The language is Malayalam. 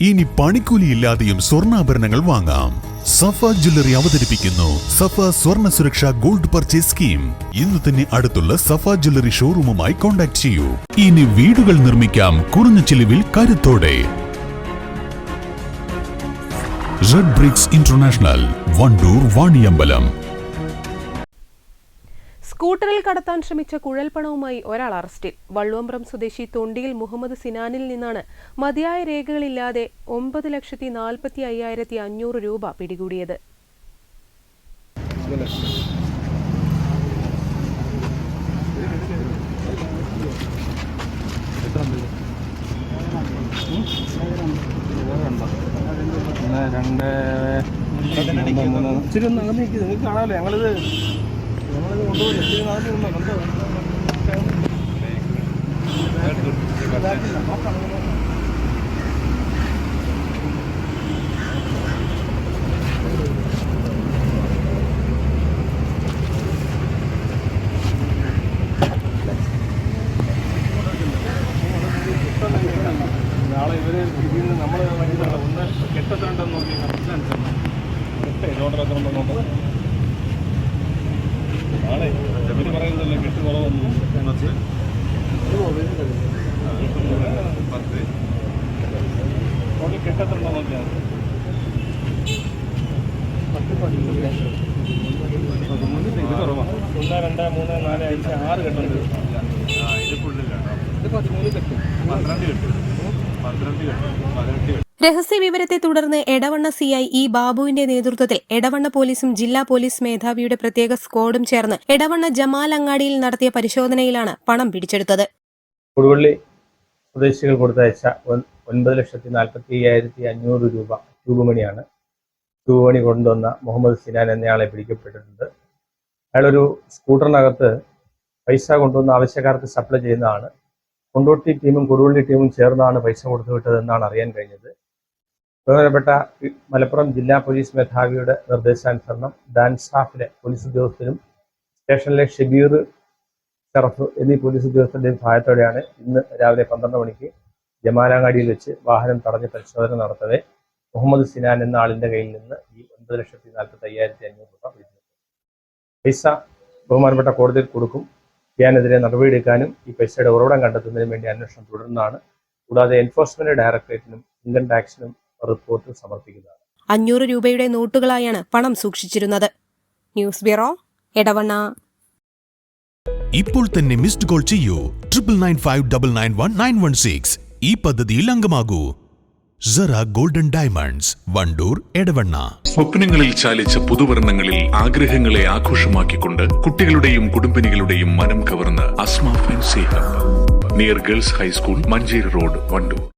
ഇനി പണിക്കൂലിയില്ലാതെയും സ്വർണാഭരണങ്ങൾ വാങ്ങാം. സഫ ജ്വല്ലറി അവതരിപ്പിക്കുന്നു. സഫ സ്വർണ സുരക്ഷ ഗോൾഡ് പർച്ചേസ് സ്കീം. ഇന്ന് തന്നെ അടുത്തുള്ള സഫ ജ്വല്ലറി ഷോറൂമുമായി കോൺടാക്ട് ചെയ്യൂ. ഇനി വീടുകൾ നിർമ്മിക്കാം കുറഞ്ഞ ചിലവിൽ കരുത്തോടെ. Red bricks international Wandoor Vaniyambalam. സ്കൂട്ടറിൽ കടത്താൻ ശ്രമിച്ച കുഴൽപ്പണവുമായി ഒരാൾ അറസ്റ്റിൽ. വള്ളുവമ്പ്രം സ്വദേശി തൊണ്ടിയിൽ മുഹമ്മദ് സിനാനിൽ നിന്നാണ് മതിയായ രേഖകളില്ലാതെ ഒമ്പത് ലക്ഷത്തി നാൽപ്പത്തി അയ്യായിരത്തി അഞ്ഞൂറ് രൂപ പിടികൂടിയത്. രണ്ട് ഇച്ചിരി ഒന്ന് അങ്ങനെ നിങ്ങൾക്ക് കാണാമല്ലോ. ഞങ്ങളിത് നാളെ ഇവർ ഇതിൽ നിന്ന് നമ്മൾ ഒന്ന് കെട്ടത്തിലുണ്ടെന്ന് നോക്കി കെട്ടേ ലോഡർ എത്ര ഉണ്ടെന്ന് നോക്കാം നാളെ ഇവർ പറയുന്നതല്ലേ കെട്ട് കുറവൊന്നും പത്ത്. ടോട്ടൽ കെട്ടത്തുണ്ടോ കുറവാണ് ഒന്ന് രണ്ട് മൂന്ന് നാല് അഞ്ച് ആറ് കെട്ടുണ്ട്. ഇത് ഫുള്ളിലാണ് ഇത് പതിമൂന്ന് കെട്ടും. പന്ത്രണ്ട് കെട്ടും. പന്ത്രണ്ട് കെട്ടും. പതിനെട്ട് കെട്ടും. രഹസ്യ വിവരത്തെ തുടർന്ന് എടവണ്ണ സിഐ ഇ ബാബുവിന്റെ നേതൃത്വത്തിൽ എടവണ്ണ പോലീസും ജില്ലാ പോലീസ് മേധാവിയുടെ പ്രത്യേക സ്ക്വാഡും ചേർന്ന് എടവണ്ണ ജമാൽ അങ്ങാടിയിൽ നടത്തിയ പരിശോധനയിലാണ് പണം പിടിച്ചെടുത്തത്. കൊടുവള്ളി സ്വദേശികൾ കൊടുത്തയച്ച ഒൻ- ഒൻപത് ലക്ഷത്തി നാൽപ്പത്തി അയ്യായിരത്തി അഞ്ഞൂറ് രൂപ രൂപമണിയാണ് മണിയാണ് ട്യൂബ് മണി കൊണ്ടുവന്ന മുഹമ്മദ് സിനാൻ എന്നയാളെ പിടിക്കപ്പെട്ടിട്ടുണ്ട്. അയാളൊരു സ്കൂട്ടറിനകത്ത് പൈസ കൊണ്ടുവന്ന ആവശ്യക്കാർക്ക് സപ്ലൈ ചെയ്യുന്നതാണ്. കൊണ്ടോട്ടി ടീമും കൊടുവള്ളി ടീമും ചേർന്നാണ് പൈസ കൊടുത്തു വിട്ടതെന്നാണ് അറിയാൻ കഴിഞ്ഞത്. ബഹുമാനപ്പെട്ട മലപ്പുറം ജില്ലാ പോലീസ് മേധാവിയുടെ നിർദ്ദേശാനുസരണം ഡാൻസ് സ്റ്റാഫിലെ പോലീസ് ഉദ്യോഗസ്ഥരും സ്റ്റേഷനിലെ ഷബീർ ഷറഫ് എന്നീ പോലീസ് ഉദ്യോഗസ്ഥരുടെയും സഹായത്തോടെയാണ് ഇന്ന് രാവിലെ പന്ത്രണ്ട് മണിക്ക് ജമാലാങ്ങാടിയിൽ വെച്ച് വാഹനം തടഞ്ഞ് പരിശോധന നടത്തവേ മുഹമ്മദ് സിനാൻ എന്ന ആളിന്റെ കയ്യിൽ നിന്ന് ഈ ഒൻപത് ലക്ഷത്തി നാൽപ്പത്തി അയ്യായിരത്തി അഞ്ഞൂറ് രൂപ പിടിച്ചെടുത്തു. പൈസ ബഹുമാനപ്പെട്ട കോടതിയിൽ കൊടുക്കും. ഇയാനെതിരെ നടപടിയെടുക്കാനും ഈ പൈസയുടെ ഉറവിടം കണ്ടെത്തുന്നതിനും വേണ്ടി അന്വേഷണം തുടരുന്നതാണ്. കൂടാതെ എൻഫോഴ്സ്മെന്റ് ഡയറക്ടറേറ്റിനും ഇൻകം ടാക്സിനും റിപ്പോർട്ട് സമർപ്പിക്കുന്നതാണ്. അഞ്ഞൂറ് രൂപയുടെ നോട്ടുകളായാണ് പണം സൂക്ഷിച്ചിരുന്നത്. News bureau Edavanna. ഇപ്പോൾ തന്നെ മിസ്ഡ് കോൾ ചെയ്യൂ. Triple nine five double nine one nine one six. ഈ പദ്ധതിയിൽ അംഗമാകൂ. Zara golden diamonds Wandoor Edavanna. സ്വപ്നങ്ങളിൽ ചാലിച്ച പുതുവർണങ്ങളിൽ ആഗ്രഹങ്ങളെ ആഘോഷമാക്കിക്കൊണ്ട് കുട്ടികളുടെയും കുടുംബിനികളുടെയും മനം കവർന്ന് Asma fancy hub. Near girls high school Manjeri road Wandoor.